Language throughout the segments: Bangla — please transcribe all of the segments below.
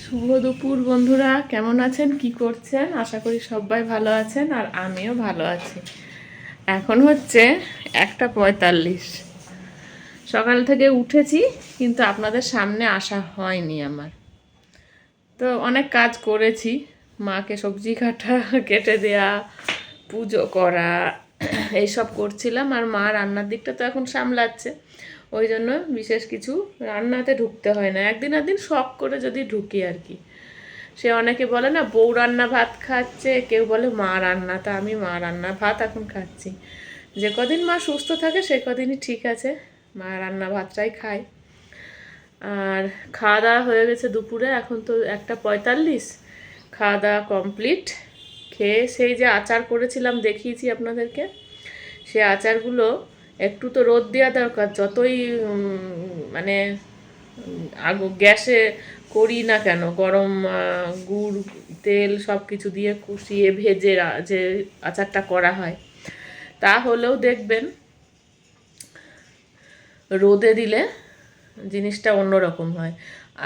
শুভ দুপুর, বন্ধুরা। কেমন আছেন? কি করছেন? আশা করি সবাই ভালো আছেন, আর আমিও ভালো আছি। এখন হচ্ছে একটা পঁয়তাল্লিশ। সকাল থেকে উঠেছি, কিন্তু আপনাদের সামনে আসা হয়নি আমার। তো অনেক কাজ করেছি। মাকে সবজি কাটা, কেটে দেয়া, পুজো করা, এইসব করছিলাম, আর মা রান্নার দিকটা তো এখন সামলাচ্ছে। ওই জন্য বিশেষ কিছু রান্নাতে ঢুকতে হয় না। একদিন একদিন শখ করে যদি ঢুকি আর কি। সে অনেকে বলে না, বউ রান্না ভাত খাচ্ছে। কেউ বলে, মা রান্না। তা আমি মা রান্না ভাত এখন খাচ্ছি। যে কদিন মা সুস্থ থাকে, সে কদিনই ঠিক আছে। মা রান্না ভাতটাই খায়। আর খাওয়া দাওয়া হয়ে গেছে দুপুরে, এখন তো একটা পঁয়তাল্লিশ। খাওয়া দাওয়া কমপ্লিট। খেয়ে সেই যে আচার করেছিলাম দেখিয়েছি আপনাদেরকে, সে আচারগুলো একটু তো রোদ দেওয়া দরকার, যতই মানে আগো, গ্যাসে করি না কেন, গরম গুড়, তেল সব কিছু দিয়ে কুচিয়ে ভেজে যে আচারটা করা হয়, তা হলেও দেখবেন, রোদে দিলে জিনিসটা অন্যরকম হয়।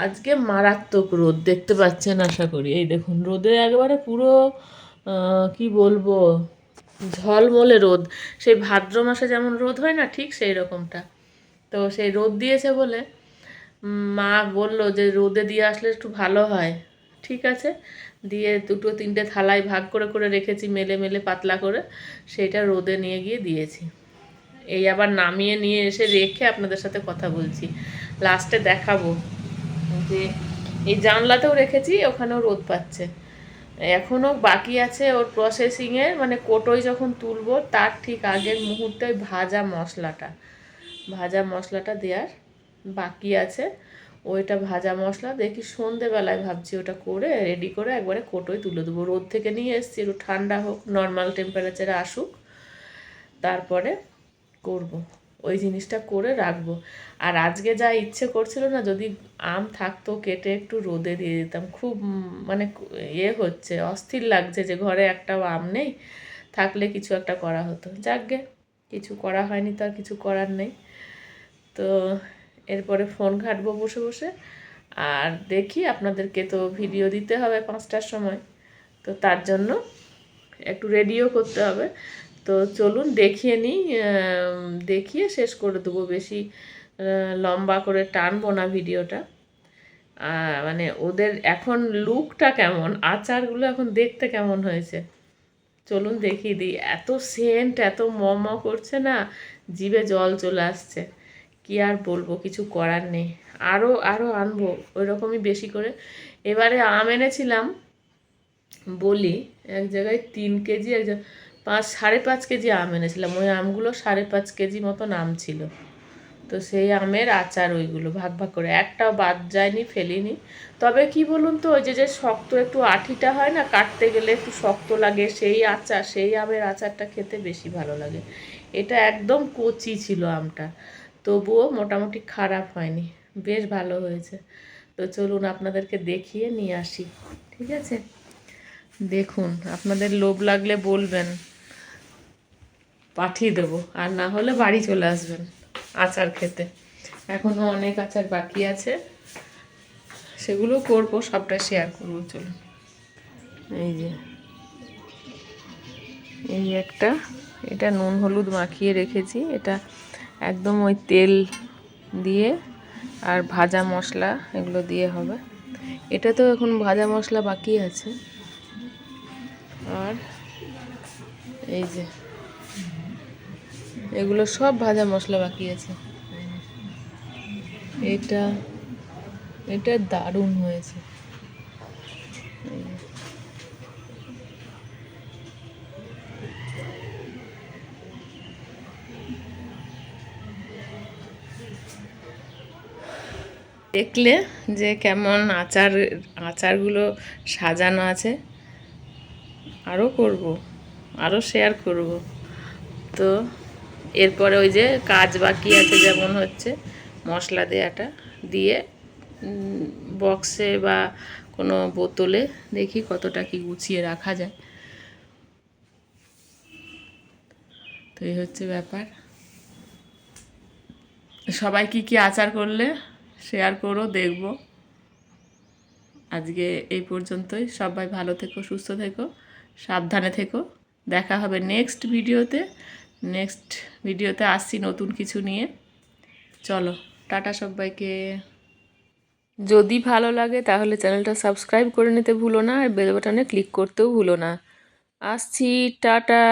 আজকে মারাত্মক রোদ, দেখতে পাচ্ছেন আশা করি। এই দেখুন, রোদে একবারে পুরো কি বলব? ঝলমলে রোদ। সেই ভাদ্র মাসে যেমন রোদ হয় না, ঠিক সেই রকমটা। তো সেই রোদ দিয়েছে বলে মা বলল যে রোদে দিয়ে আসলে একটু ভালো হয়, ঠিক আছে? দিয়ে দুটো তিনটে থালায় ভাগ করে করে রেখেছি, মেলে মেলে, পাতলা করে। সেইটা রোদে নিয়ে গিয়ে দিয়েছি। এই আবার নামিয়ে নিয়ে এসে রেখে আপনাদের সাথে কথা বলছি। লাস্টে দেখাবো যে এই জানলাতেও রেখেছি, ওখানেও রোদ পাচ্ছে। এখনও বাকি আছে ওর প্রসেসিংয়ের মানে কোটোয় যখন তুলবো, তার ঠিক আগের মুহূর্তে ওই ভাজা মশলাটা। ভাজা মশলাটা দেওয়ার বাকি আছে। ওইটা ভাজা মশলা দেখি সন্ধেবেলায় ভাবছি ওটা করে রেডি করে একবারে কোটোয় তুলে দেবো। রোদ থেকে নিয়ে এসছি, একটু ঠান্ডা হোক নর্মাল টেম্পারেচারে আসুক, তারপরে করব। ওই জিনিসটা করে রাখব। আর আজকে যা ইচ্ছে করছিল না, যদি আম থাকতো, কেটে একটু রোদে দিয়ে দিতাম। খুব মানে ইয়ে হচ্ছে, অস্থির লাগছে যে ঘরে একটাও আম নেই। থাকলে কিছু একটা করা হতো। যাকগে, কিছু করা হয়নি তো আর কিছু করার নেই। তো এরপরে ফোন ঘাটবো বসে বসে। আর দেখি আপনাদেরকে তো ভিডিও দিতে হবে পাঁচটার সময়। তো তার জন্য একটু রেডিও করতে হবে। তো চলুন দেখিয়ে নিই দেখিয়ে শেষ করে দেবো বেশি লম্বা করে টানবো না ভিডিওটা। মানে ওদের এখন লুকটা কেমন, আচারগুলো এখন দেখতে কেমন হয়েছে? চলুন দেখিয়ে দিই, এত সেন্ট, এত ম ম করছে না, জিভে জল চলে আসছে। কি আর বলব, কিছু করার নেই। আরও আরও আনব ওই রকমই বেশি করে। এবারে আম এনেছিলাম, বলি, এক জায়গায় তিন কেজি, এক জায়গায় পাঁচ, সাড়ে পাঁচ কেজি আম এনেছিলাম। ওই আমগুলো সাড়ে পাঁচ কেজি মতন আম ছিল। তো সেই আমের আচার ওইগুলো ভাগ ভাগ করে। একটাও বাদ যায়নি, ফেলিনি। তবে কি বলুন তো, ওই যে যে শক্ত একটু আঠিটা হয় না, কাটতে গেলে একটু শক্ত লাগে, সেই আচার, সেই আমের আচারটা খেতে বেশি ভালো লাগে। এটা একদম কচি ছিল আমটা। তবুও মোটামুটি খারাপ হয়নি। বেশ ভালো হয়েছে। তো চলুন আপনাদেরকে দেখিয়ে নিয়ে আসি। ঠিক আছে? দেখুন, আপনাদের লোভ লাগলে বলবেন। পাঠিয়ে দেবো, আর না হলে বাড়ি চলে আসবেন আচার খেতে। এখনও অনেক আচার বাকি আছে। সেগুলো করব, সবটা শেয়ার করব, চলুন। এই যে, এই একটা, এটা নুন হলুদ মাখিয়ে রেখেছি। এটা একদম ওই তেল দিয়ে আর ভাজা মশলা এগুলো দিয়ে হবে। এটা তো এখন ভাজা মশলা বাকি আছে। আর এই যে এগুলো সব ভাজা মশলা বাকি আছে। এটা এটা দারুণ হয়েছে। দেখলে যে কেমন আচার, আচারগুলো সাজানো আছে। আরও করব আরও শেয়ার করব। তো এরপরে ওই যে কাজ বাকি আছে যেমন হচ্ছে মশলা দেওয়াটা দিয়ে বক্সে বা কোনো বোতলে দেখি কতটা কি গুছিয়ে রাখা যায়। তো এই হচ্ছে ব্যাপার। সবাই কি কি আচার করলে শেয়ার করো, দেখব। আজকে এই পর্যন্তই। সবাই ভালো থেকো, সুস্থ থেকো, সাবধানে থেকো। দেখা হবে নেক্সট ভিডিওতে নেক্সট ভিডিওতে আসছি নতুন কিছু নিয়ে। চলো, টাটা সবাইকে। যদি ভালো লাগে তাহলে চ্যানেলটা সাবস্ক্রাইব করে নিতে ভুলো না আর বেল বাটনে ক্লিক করতেও ভুলো না। আসছি, টাটা।